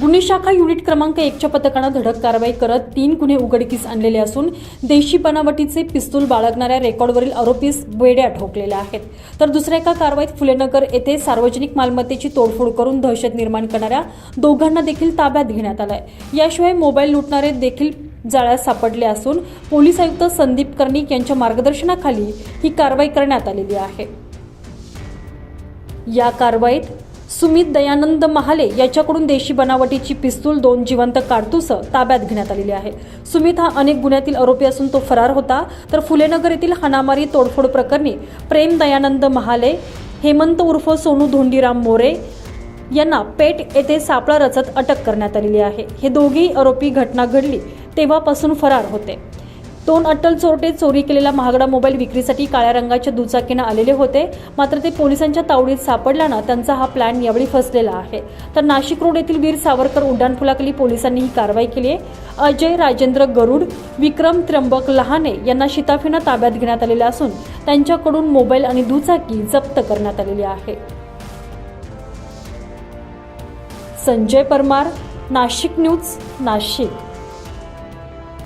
गुन्हे शाखा युनिट क्रमांक एकच्या पथकानं धडक कारवाई करत तीन गुन्हे उघडकीस आणलेले असून देशी बनावटीचे पिस्तूल बाळगणाऱ्या रेकॉर्डवरील आरोपीस बेड्या ठोकलेल्या आहेत. तर दुसऱ्या एका कारवाईत फुलेनगर येथे सार्वजनिक मालमत्तेची तोडफोड करून दहशत निर्माण करणाऱ्या दोघांना देखील ताब्यात घेण्यात आलाय. याशिवाय मोबाईल लुटणारे देखील जाळ्यात सापडले असून पोलीस आयुक्त संदीप कर्णिक यांच्या मार्गदर्शनाखाली ही कारवाई करण्यात आलेली आहे. या कारवाईत सुमित दयानंद महाले याच्याकडून देशी बनावटीची पिस्तूल दोन जिवंत काडतुस ताब्यात घेण्यात आलेली आहे. सुमित हा अनेक गुन्ह्यातील आरोपी असून तो फरार होता. तर फुलेनगर येथील हाणामारी तोडफोड प्रकरणी प्रेम दयानंद महाले हेमंत उर्फ सोनू धोंडीराम मोरे यांना पेट येथे सापळा रचत अटक करण्यात आलेली आहे. हे दोघेही आरोपी घटना घडली तेव्हापासून फरार होते. दोन अटल चोरटे चोरी केलेला महागडा मोबाईल विक्रीसाठी काळ्या रंगाच्या दुचाकीनं आलेले होते. मात्र ते पोलिसांच्या तावडीत सापडल्यानं त्यांचा हा प्लॅन यावेळी फसलेला आहे. तर नाशिक रोड येथील वीर सावरकर उड्डाणपुलाखाली पोलिसांनी ही कारवाई केली आहे. अजय राजेंद्र गरुड विक्रम त्र्यंबक लहाने यांना शिताफीनं ताब्यात घेण्यात आलेले असून त्यांच्याकडून मोबाईल आणि दुचाकी जप्त करण्यात आलेली आहे. संजय परमार नाशिक न्यूज नाशिक.